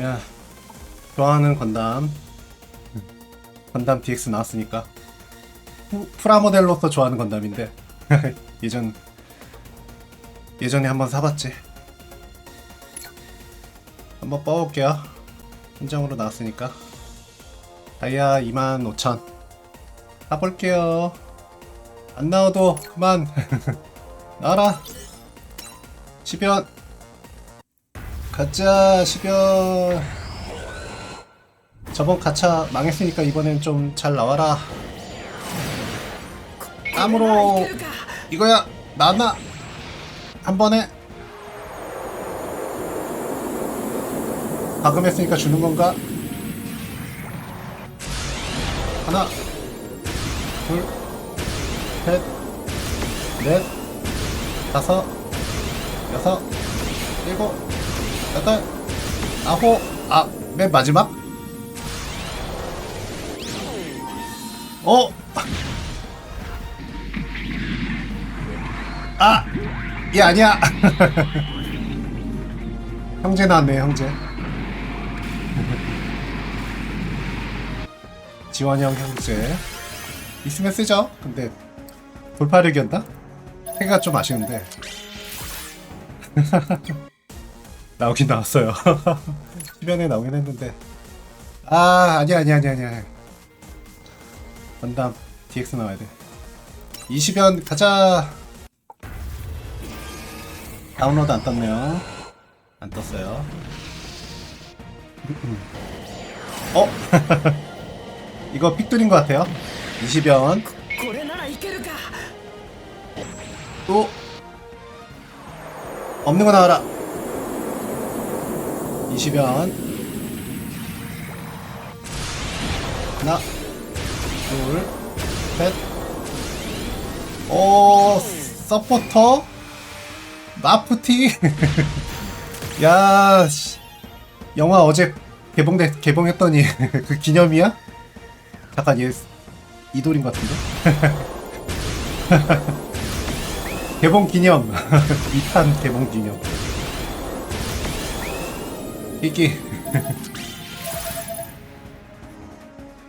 야, 좋아하는 건담. 건담 DX 나왔으니까. 프- 프라모델로서 좋아하는 건담인데. 예전, 예전에 한번 사봤지. 한번 뽑아볼게요. 한정으로 나왔으니까. 다이아 25,000. 사볼게요. 안 나와도 그만. 나와라. 10연. 가짜 10연. 저번 가차 망했으니까 이번엔 좀 잘 나와라. 땀으로 이거야. 나나. 한 번에. 과금했으니까 주는 건가? 하나, 둘, 셋, 넷, 다섯, 여섯, 일곱, 여덟, 아홉, 아, 맨 마지막? 어? 아! 얘 아니야! 형제 나왔네, 형제. 지원형 형제. 있으면 쓰죠? 근데, 돌파력이었나? 해가 좀 아쉬운데. 나오긴 나왔어요. 화면에 나오긴 했는데. 아, 아니야, 아니야, 아니야, 아니야. 건담 DX 나와야 돼. 20연 가자! 다운로드 안 떴네요. 안 떴어요. 어? 이거 픽돌인 것 같아요. 20연. 또! 없는 거 나와라! 20연 하나 둘 셋. 오 서포터 마프티 야 씨. 영화 어제 개봉돼 개봉했더니 그 기념이야? 잠깐 얘 이돌인 것 같은데 개봉 기념 2탄 개봉 기념 이기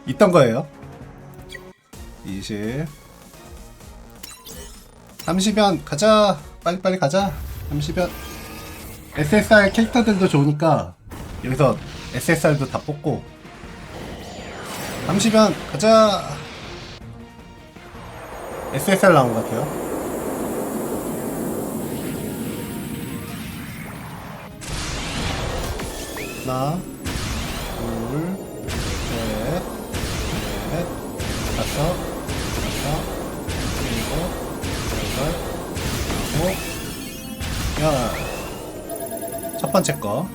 있던 거예요. 20 30연 가자. 빨리빨리 가자. 30연. SSR 캐릭터들도 좋으니까 여기서 SSR도 다 뽑고. 30연 가자. SSR 나온 것 같아요 하나, 둘, 셋, 넷, 다섯, 여섯, 일곱, 여덟, 아홉, 열. 첫 번째 거.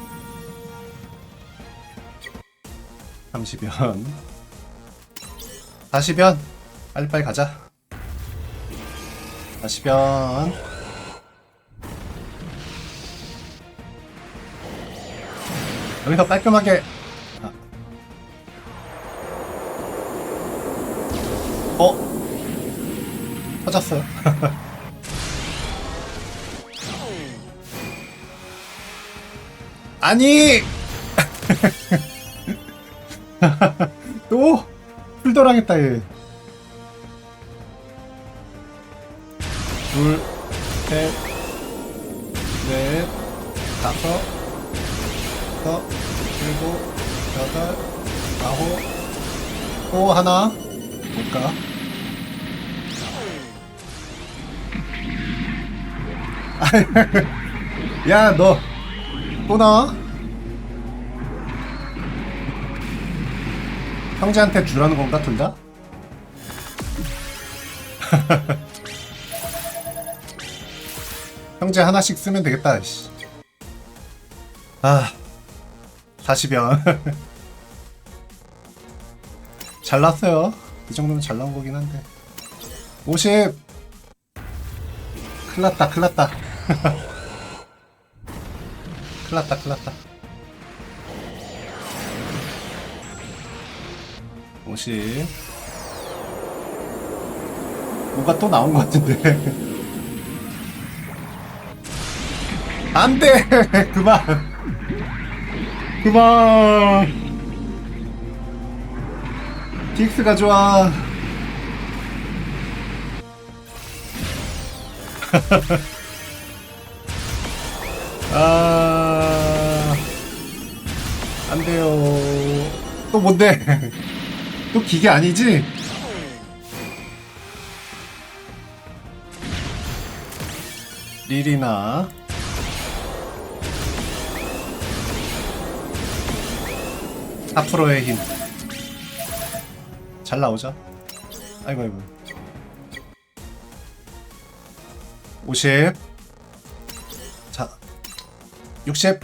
30연. 40연. 빨리빨리 가자. 40연. 여기서 깔끔하게. 아. 어? 터졌어요. 아니! 또? 풀돌하겠다 얘. 둘, 셋, 넷, 다섯, 여섯, 일곱, 여덟, 아홉, 또 하나 볼까? 야, 너 또 나와? 형제한테 주라는 건가 둘 다? 형제 하나씩 쓰면 되겠다. 씨. 아. 40연. 잘 났어요. 이 정도면 잘 나온 거긴 한데. 50. 큰일 났다, 큰일 났다. 큰일 났다, 큰일 났다. 50. 뭐가 또 나온 것 같은데. 안 돼! 그만! 그만. DX가 좋아. 아 안돼요. 또 뭔데? 또 기계 아니지? 리리나 앞으로의 힘. 잘 나오죠? 아이고 아이고. 50. 자. 60.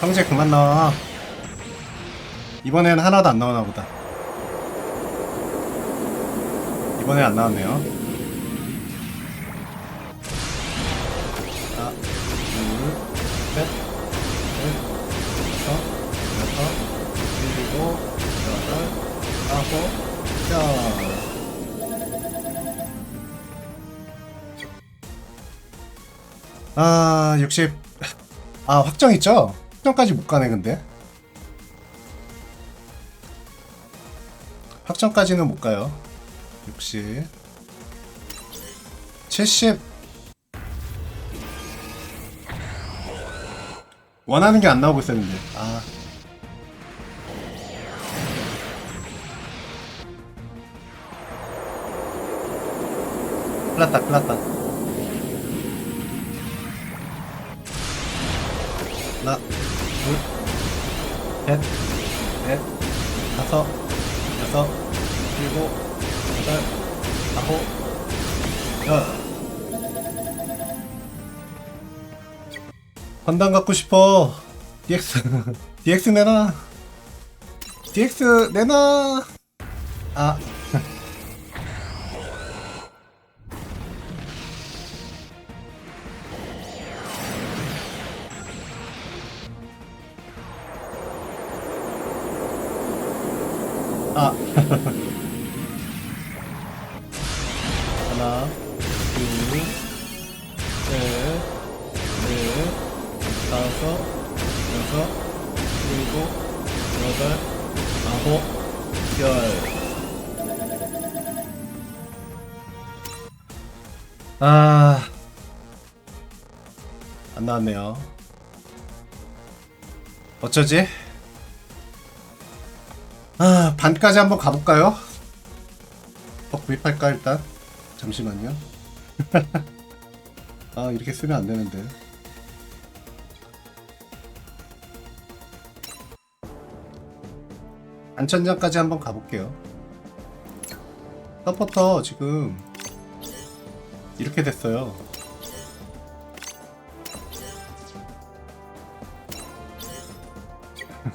형제 그만 나와. 이번엔 하나도 안 나오나 보다. 이번엔 안 나왔네요. 열. 아, 60. 아, 확정 있죠? 확정까지 못 가네, 근데. 확정까지는 못 가요. 60. 70. 원하는 게 안 나오고 있었는데. 아. 클났다, 클났다. 하나, 둘, 셋, 넷, 다섯, 여섯, 일곱, 여덟, 아홉, 열. 건담 갖고 싶어. DX. DX 내놔. DX 내놔. 아. 하나, 둘, 셋, 넷, 다섯, 여섯, 일곱, 여덟, 아홉, 열. 아, 안 나왔네요. 어쩌지? 아, 반까지 한번 가볼까요? 어, 구입할까, 일단? 잠시만요. 아, 이렇게 쓰면 안 되는데. 안천장까지 한번 가볼게요. 서포터 지금 이렇게 됐어요.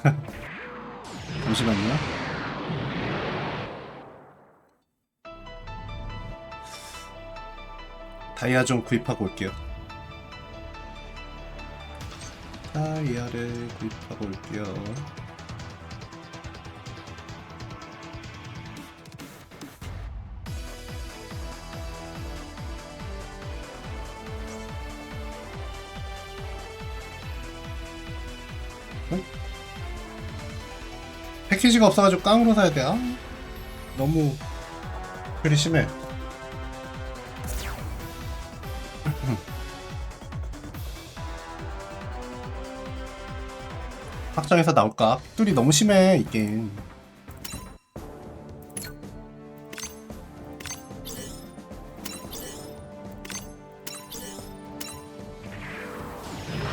잠시만요. 다이아 좀 구입하고 올게요. 다이아를 구입하고 올게요. 패키지가 없어가지고 깡으로 사야 돼. 아, 너무 글이 심해. 확정해서 나올까? 뚫이 너무 심해 이 게임.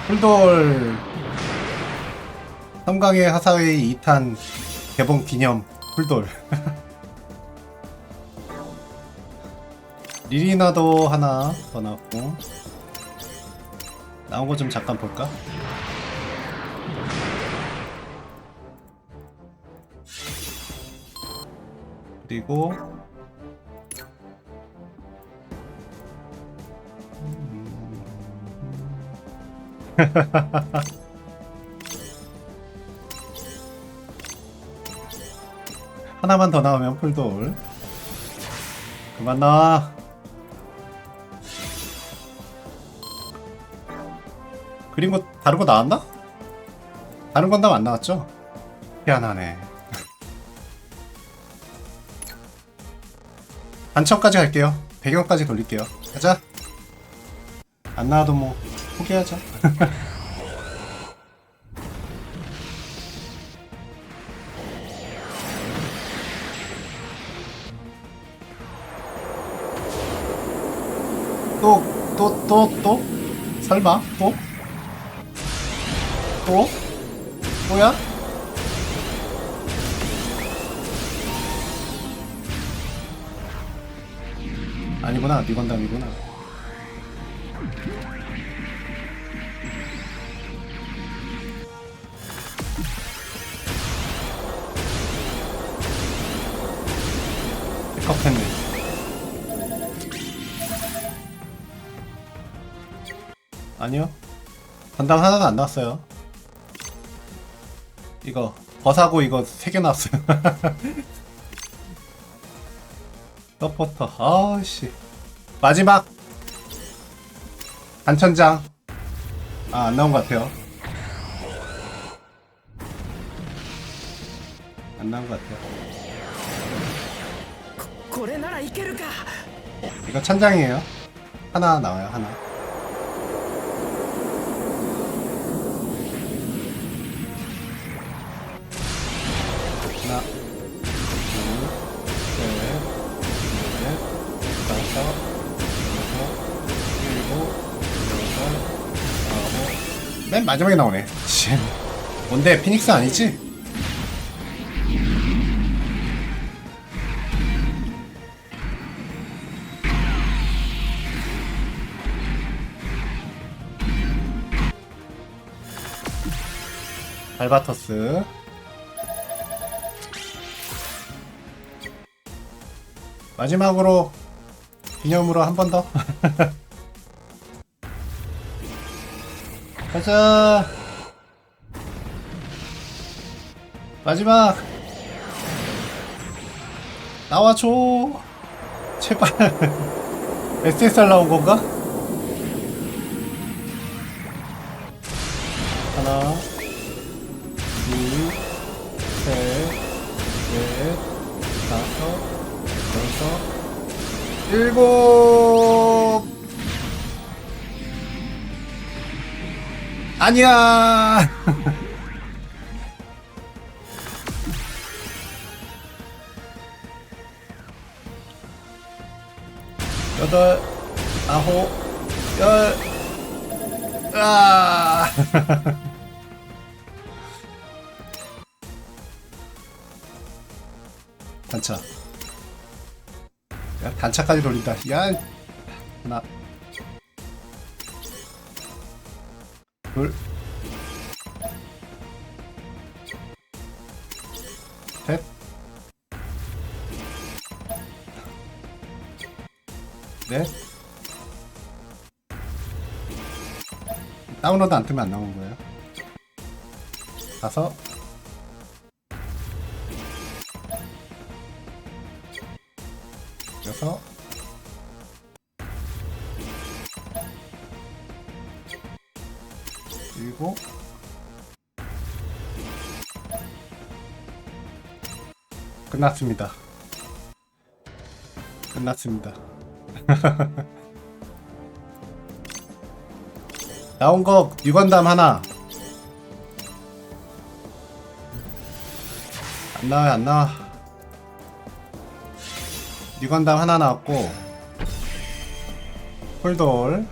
풀돌 삼강의 하사회의 2탄 개봉 기념 풀돌 리리나도 하나 더 나왔고 나온 거 좀 잠깐 볼까? 그리고 하나만 더 나오면 풀돌 그만 나와 그린 거 다른 거 나왔나? 다른 건담 안 나왔죠? 희한하네 단청까지 갈게요. 배경까지 돌릴게요. 가자. 안 나와도 뭐 포기하자. 또, 또, 또, 또? 설마? 또? 또? 뭐야? 아니구나, 미건담이구나. 픽업했네. 아니요. 건담 하나도 안 나왔어요. 이거 버사고 이거 세 개 나왔어요. 서포터. 아씨. 마지막. 반천장. 아 안 나온 것 같아요. 안 나온 것 같아요. 이거 천장이에요. 하나 나와요 하나. 맨 마지막에 나오네. 씨. 뭔데 피닉스 아니지? 발바터스 마지막으로 기념으로 한 번 더 가자. 마지막. 나와줘. 제발. SSR 나온 건가? 하나. 둘, 셋, 넷, 다섯, 여섯, 일곱. 아니야. 여덟, 아홉, 열. 아. 단차. 야, 단차까지 돌린다. 야, 하나, 둘, 셋, 넷. 다운로드 안 뜨면 안 나오는 거예요. 다섯, 여섯 일곱 끝났습니다. 끝났습니다. 나온 거 유건담 하나 안 나와요 안 나와 유건담 하나 나왔고 폴돌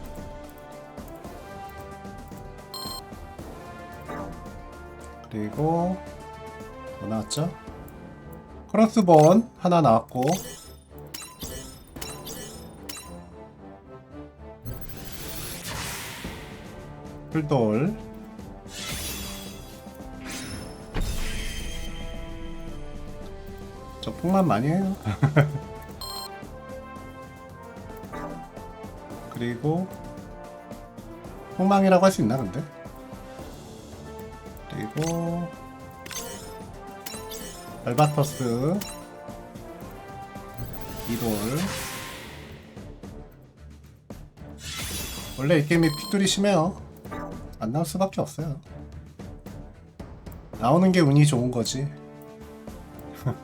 그리고 뭐 나왔죠? 크로스본 하나 나왔고 폴돌 저 폭만 많이 해요 그리고 폭망이라고 할 수 있나 근데? 그리고. 알바토스. 이돌. 원래 이 게임이 픽돌이 심해요. 안 나올 수밖에 없어요. 나오는 게 운이 좋은 거지.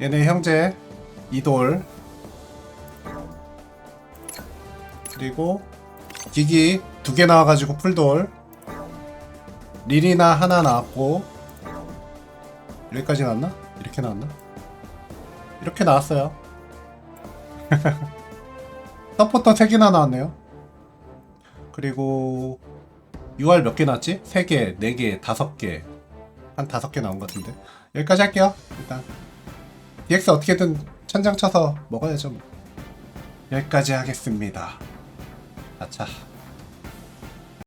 얘네 형제 이돌. 그리고 기기 두 개 나와가지고 풀돌 리리나 하나 나왔고 여기까지 나왔나? 이렇게 나왔나? 이렇게 나왔어요 서포터 3개나 나왔네요 그리고 UR 몇개 나왔지? 3개, 4개, 5개 한 5개 나온 것 같은데 여기까지 할게요 일단 DX 어떻게든 천장 쳐서 먹어야죠 뭐. 여기까지 하겠습니다 아차